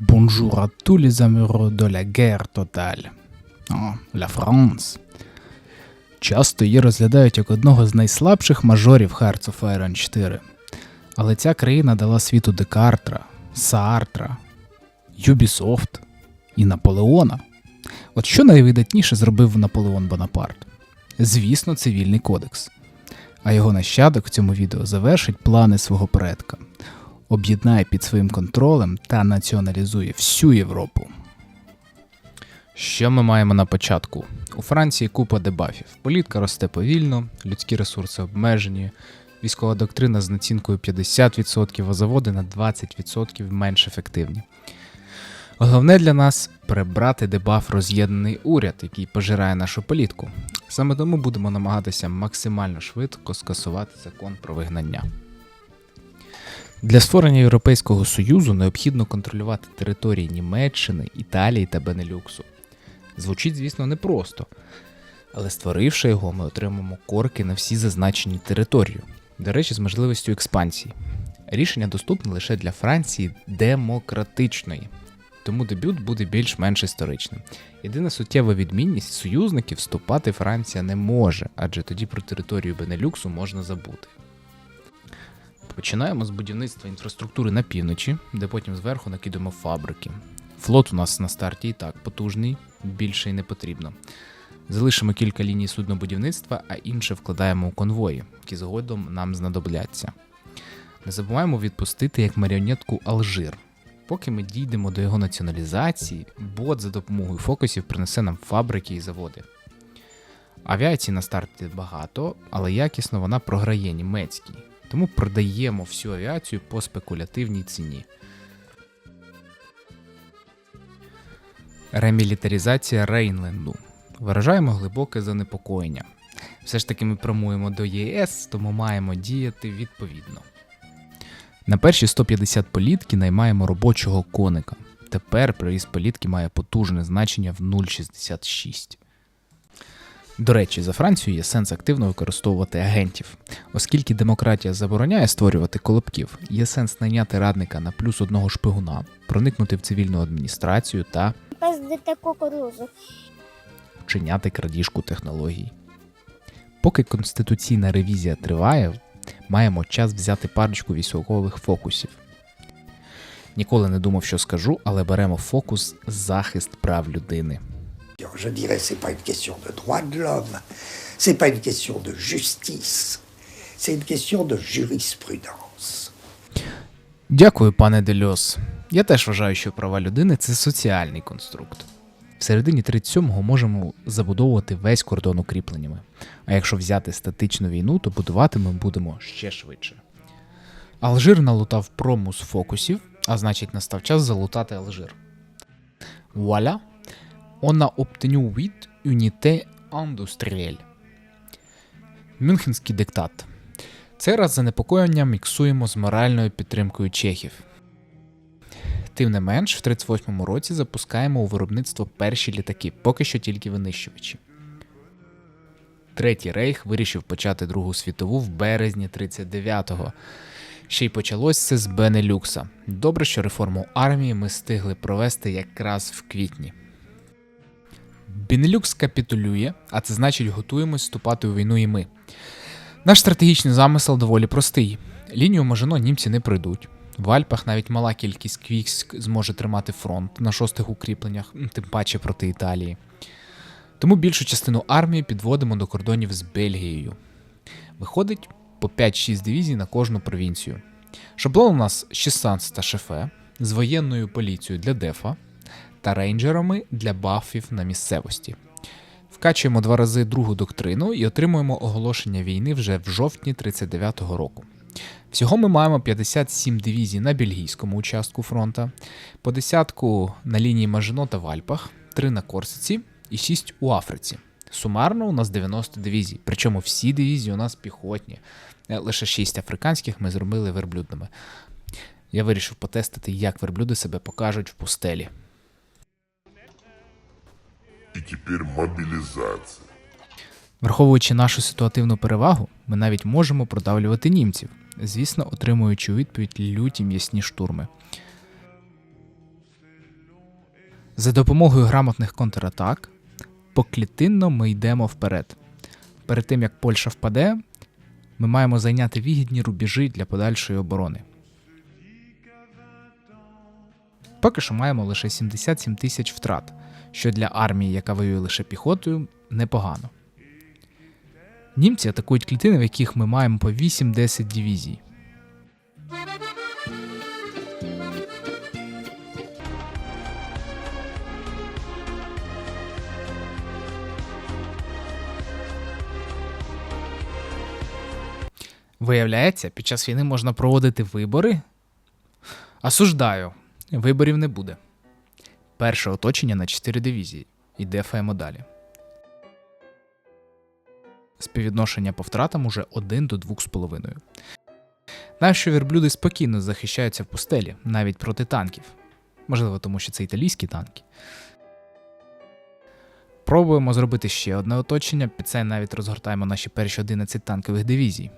Bonjour à tous les amoureux de la guerre totale. О, La France. Часто її розглядають як одного з найслабших мажорів Hearts of Iron 4. Але ця країна дала світу Декартра, Саартра, Юбісофт і Наполеона. От що найвидатніше зробив Наполеон Бонапарт? Звісно, цивільний кодекс. А його нащадок в цьому відео завершить плани свого предка, об'єднає під своїм контролем та націоналізує всю Європу. Що ми маємо на початку? У Франції купа дебафів. Політка росте повільно, людські ресурси обмежені, військова доктрина з націнкою 50%, а заводи на 20% менш ефективні. Головне для нас прибрати дебаф роз'єднаний уряд, який пожирає нашу політку. Саме тому будемо намагатися максимально швидко скасувати закон про вигнання. Для створення Європейського Союзу необхідно контролювати території Німеччини, Італії та Бенелюксу. Звучить, звісно, непросто, але створивши його, ми отримаємо корки на всі зазначені території, до речі, з можливістю експансії. Рішення доступне лише для Франції демократичної, тому дебют буде більш-менш історичним. Єдина суттєва відмінність союзників вступати Франція не може, адже тоді про територію Бенелюксу можна забути. Починаємо з будівництва інфраструктури на півночі, де потім зверху накидуємо фабрики. Флот у нас на старті і так потужний, більше й не потрібно. Залишимо кілька ліній суднобудівництва, а інше вкладаємо у конвої, які згодом нам знадобляться. Не забуваємо відпустити як маріонетку Алжир. Поки ми дійдемо до його націоналізації, бот за допомогою фокусів принесе нам фабрики і заводи. Авіації на старті багато, але якісно вона програє німецькій, тому продаємо всю авіацію по спекулятивній ціні. Ремілітаризація Рейнленду. Виражаємо глибоке занепокоєння. Все ж таки ми прямуємо до ЄС, тому маємо діяти відповідно. На перші 150 політки наймаємо робочого коника. Тепер приїзд політки має потужне значення в 0,66. До речі, за Францію є сенс активно використовувати агентів. Оскільки демократія забороняє створювати колобків, є сенс найняти радника на плюс одного шпигуна, проникнути в цивільну адміністрацію та вчиняти крадіжку технологій. Поки конституційна ревізія триває, маємо час взяти парочку військових фокусів. Ніколи не думав, що скажу, але беремо фокус захист прав людини. Je dirais c'est pas une question de droit de l'homme, c'est pas une question de justice, c'est une question de jurisprudence. Дякую, пане Дельос. Я теж вважаю, що права людини це соціальний конструкт. В середині 37-го можемо забудовувати весь кордон укріпленнями. А якщо взяти статичну війну, то будувати ми будемо ще швидше. Алжир налутав прому з фокусів, а значить настав час залутати Алжир. Вуаля! On a obtenu 8 unités industrielles. Мюнхенський диктат. Цей раз занепокоєння міксуємо з моральною підтримкою чехів. Тим не менш, в 38-му році запускаємо у виробництво перші літаки, поки що тільки винищувачі. Третій рейх вирішив почати Другу світову в березні 39-го. Ще й почалось це з Бенелюкса. Добре, що реформу армії ми стигли провести якраз в квітні. Бенелюкс капітулює, а це значить готуємось вступати у війну і ми. Наш стратегічний замисел доволі простий. Лінію Мажино німці не пройдуть. В Альпах навіть мала кількість військ зможе тримати фронт на шостих укріпленнях, тим паче проти Італії. Тому більшу частину армії підводимо до кордонів з Бельгією. Виходить по 5-6 дивізій на кожну провінцію. Шаблон у нас 16 шефе з воєнною поліцією для дефа та рейнджерами для бафів на місцевості. Вкачуємо два рази другу доктрину і отримуємо оголошення війни вже в жовтні 39-го року. Всього ми маємо 57 дивізій на бельгійському участку фронта, по десятку на лінії Мажино та в Альпах, 3 на Корсиці і 6 у Африці. Сумарно у нас 90 дивізій, причому всі дивізії у нас піхотні. Е, Лише 6 африканських ми зробили верблюдними. Я вирішив потестити, як верблюди себе покажуть в пустелі. Теперь мобилизация. Враховуючи нашу ситуативну перевагу, ми навіть можемо продавлювати німців, звісно, отримуючи у відповідь люті м'ясні штурми. За допомогою грамотних контратак поклітинно ми йдемо вперед. Перед тим як Польща впаде, ми маємо зайняти вигідні рубежі для подальшої оборони. Поки що маємо лише 77 тисяч втрат, що для армії, яка воює лише піхотою, непогано. Німці атакують клітини, в яких ми маємо по 8-10 дивізій. Виявляється, під час війни можна проводити вибори? Осуждаю, виборів не буде. Перше оточення на 4 дивізії. І дефаємо далі. Співвідношення по втратам уже 1 до 2,5. Наші верблюди спокійно захищаються в пустелі, навіть проти танків. Можливо, тому що це італійські танки. Пробуємо зробити ще одне оточення, під це навіть розгортаємо наші перші 11 танкових дивізій.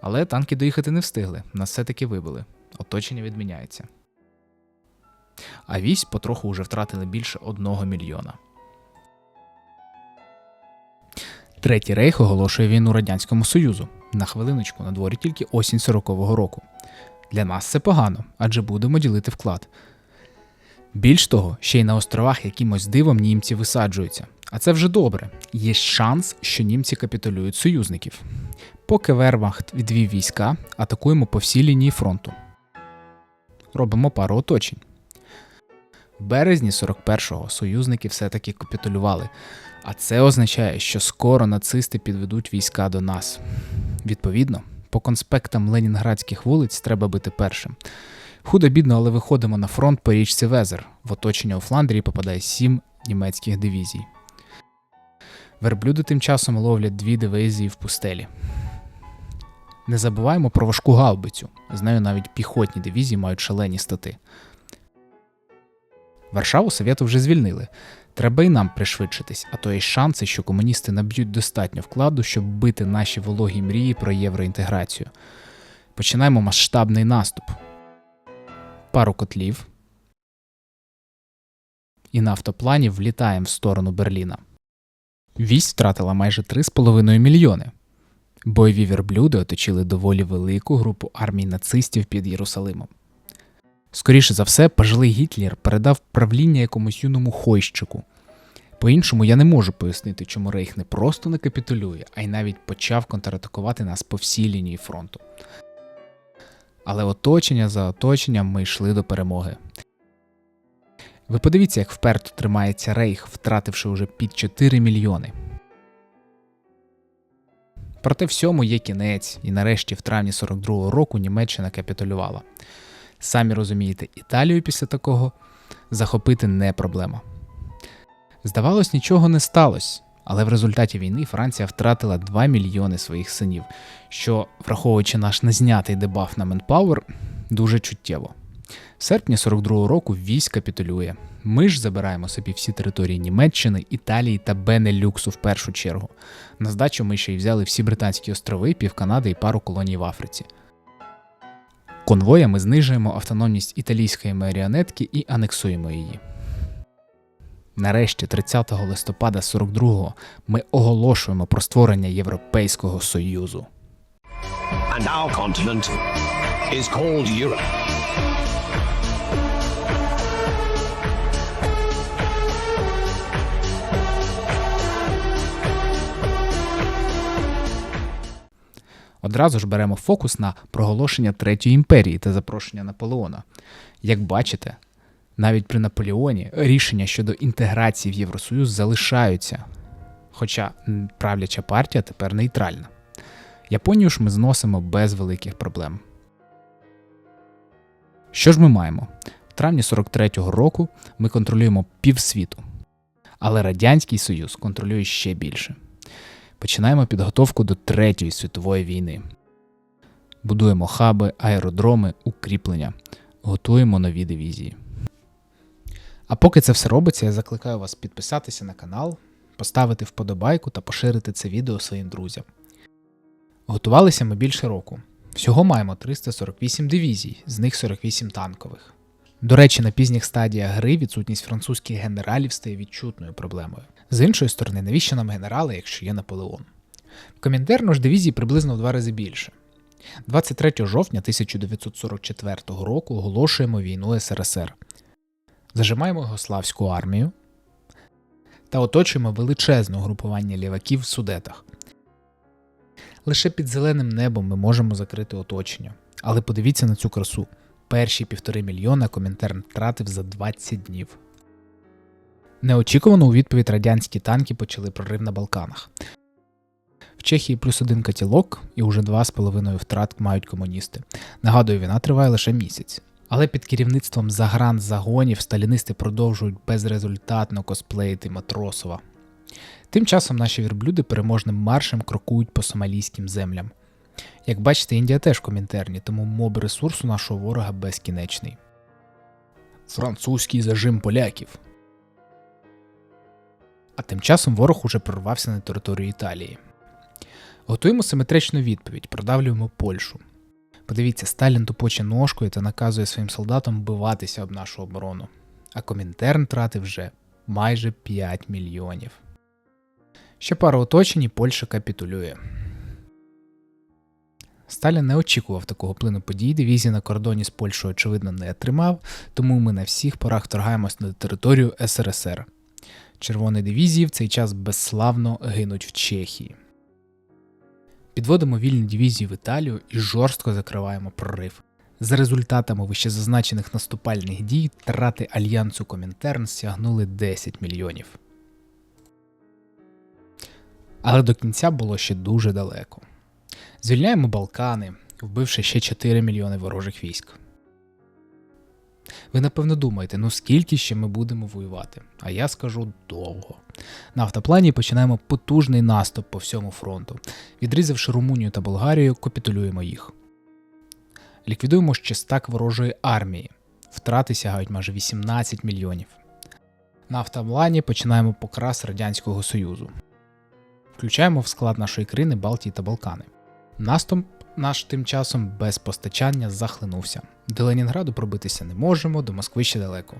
Але танки доїхати не встигли, нас все-таки вибили. Оточення відміняється. А вісь потроху вже втратили більше одного мільйона. Третій рейх оголошує війну Радянському Союзу. На хвилиночку на дворі тільки осінь 40-го року. Для нас це погано, адже будемо ділити вклад. Більш того, ще й на островах якимось дивом німці висаджуються. А це вже добре. Є шанс, що німці капітулюють союзників. Поки Вермахт відвів війська, атакуємо по всій лінії фронту. Робимо пару оточень. Березні 41-го союзники все-таки капітулювали, а це означає, що скоро нацисти підведуть війська до нас. Відповідно, по конспектам ленінградських вулиць треба бити першим. Худо бідно, але виходимо на фронт по річці Везер. В оточення у Фландрії попадає сім німецьких дивізій. Верблюди тим часом ловлять дві дивізії в пустелі. Не забуваємо про важку гаубицю. З нею навіть піхотні дивізії мають шалені стати. Варшаву совєти вже звільнили. Треба й нам пришвидшитись, а то є шанси, що комуністи наб'ють достатньо вкладу, щоб бити наші вологі мрії про євроінтеграцію. Починаємо масштабний наступ. Пару котлів. І на автоплані влітаємо в сторону Берліна. Вісь втратила майже 3,5 мільйони. Бойові верблюди оточили доволі велику групу армій нацистів під Єрусалимом. Скоріше за все, пожилий Гітлер передав правління якомусь юному хойщику. По-іншому я не можу пояснити, чому Рейх не просто не капітулює, а й навіть почав контратакувати нас по всій лінії фронту. Але оточення за оточенням ми йшли до перемоги. Ви подивіться, як вперто тримається Рейх, втративши уже під 4 мільйони. Проте всьому є кінець, і нарешті в травні 42-го року Німеччина капітулювала. Самі розумієте, Італію після такого захопити не проблема. Здавалось, нічого не сталося, але в результаті війни Франція втратила 2 мільйони своїх синів, що, враховуючи наш незнятий дебаф на Manpower, дуже чуттєво. В серпні 42-го року військ капітулює. Ми ж забираємо собі всі території Німеччини, Італії та Бенелюксу в першу чергу. На здачу ми ще й взяли всі Британські острови, пів Канади і пару колоній в Африці. Конвоями знижуємо автономність італійської маріонетки і анексуємо її. Нарешті, 30 листопада 42-го, ми оголошуємо про створення Європейського Союзу. and our continent is called Europe. Одразу ж беремо фокус на проголошення Третьої імперії та запрошення Наполеона. Як бачите, навіть при Наполеоні рішення щодо інтеграції в Євросоюз залишаються, хоча правляча партія тепер нейтральна. Японію ж ми зносимо без великих проблем. Що ж ми маємо? В травні 43-го року ми контролюємо півсвіту, але Радянський Союз контролює ще більше. Починаємо підготовку до Третьої світової війни. Будуємо хаби, аеродроми, укріплення, готуємо нові дивізії. А поки це все робиться, я закликаю вас підписатися на канал, поставити вподобайку та поширити це відео своїм друзям. Готувалися ми більше року. Всього маємо 348 дивізій, з них 48 танкових. До речі, на пізніх стадіях гри відсутність французьких генералів стає відчутною проблемою. З іншої сторони, навіщо нам генерали, якщо є Наполеон? В Комінтерну ж дивізії приблизно в два рази більше. 23 жовтня 1944 року оголошуємо війну СРСР. Зажимаємо Югославську армію та оточуємо величезне угрупування ліваків в судетах. Лише під зеленим небом ми можемо закрити оточення. Але подивіться на цю красу. Перші півтори мільйона Комінтерн втратив за 20 днів. Неочікувано у відповідь радянські танки почали прорив на Балканах. В Чехії плюс один котілок і уже два з половиною втрат мають комуністи. Нагадую, війна триває лише місяць. Але під керівництвом загран загонів сталінисти продовжують безрезультатно косплеїти Матросова. Тим часом наші вірблюди переможним маршем крокують по сомалійським землям. Як бачите, Індія теж комінтерні, тому моб ресурсу нашого ворога безкінечний. Французький зажим поляків. А тим часом ворог уже прорвався на територію Італії. Готуємо симетричну відповідь, продавлюємо Польщу. Подивіться, Сталін тупоче ножкою та наказує своїм солдатам вбиватися об нашу оборону. А Комінтерн тратив вже майже 5 мільйонів. Ще пара оточень і Польща капітулює. Сталін не очікував такого плину подій, дивізії на кордоні з Польщею, очевидно, не отримав, тому ми на всіх порах торгаємось на територію СРСР. Червоні дивізії в цей час безславно гинуть в Чехії. Підводимо вільні дивізії в Італію і жорстко закриваємо прорив. За результатами вищезазначених наступальних дій трати альянсу Комінтерн сягнули 10 мільйонів. Але до кінця було ще дуже далеко. Звільняємо Балкани, вбивши ще 4 мільйони ворожих військ. Ви напевно думаєте, ну скільки ще ми будемо воювати? А я скажу довго. На автоплані починаємо потужний наступ по всьому фронту. Відрізавши Румунію та Болгарію, капітулюємо їх. Ліквідуємо ще стак ворожої армії. Втрати сягають майже 18 мільйонів. На автоплані починаємо покрас Радянського Союзу. Включаємо в склад нашої країни Балтії та Балкани. Наступ наш тим часом без постачання захлинувся. До Ленінграду пробитися не можемо, до Москви ще далеко.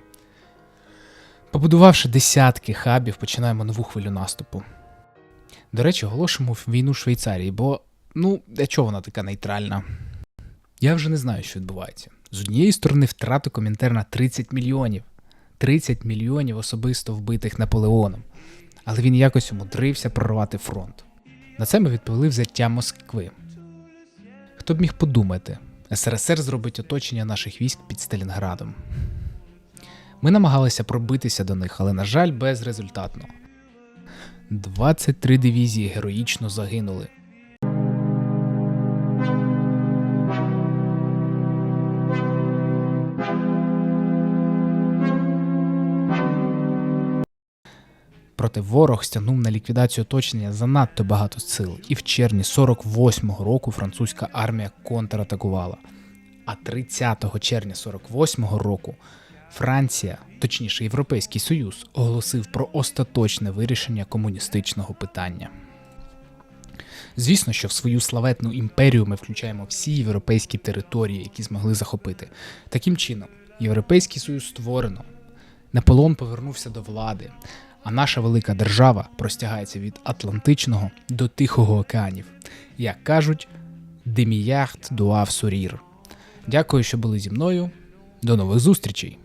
Побудувавши десятки хабів, починаємо нову хвилю наступу. До речі, оголошуємо війну Швейцарії, бо ну, для чого вона така нейтральна? Я вже не знаю, що відбувається. З однієї сторони, втрати Комінтерна 30 мільйонів. 30 мільйонів особисто вбитих Наполеоном. Але він якось умудрився прорвати фронт. На це ми відповіли взяття Москви. Хто б міг подумати, СРСР зробить оточення наших військ під Сталінградом. Ми намагалися пробитися до них, але, на жаль, безрезультатно. 23 дивізії героїчно загинули. Проте ворог стягнув на ліквідацію оточення занадто багато сил, і в червні 48-го року французька армія контратакувала. А 30 червня 48-го року Франція, точніше Європейський Союз, оголосив про остаточне вирішення комуністичного питання. Звісно, що в свою славетну імперію ми включаємо всі європейські території, які змогли захопити. Таким чином, Європейський Союз створено, Наполеон повернувся до влади, а наша велика держава простягається від Атлантичного до Тихого океанів. Як кажуть, деміярд дуав сурір. Дякую, що були зі мною. До нових зустрічей!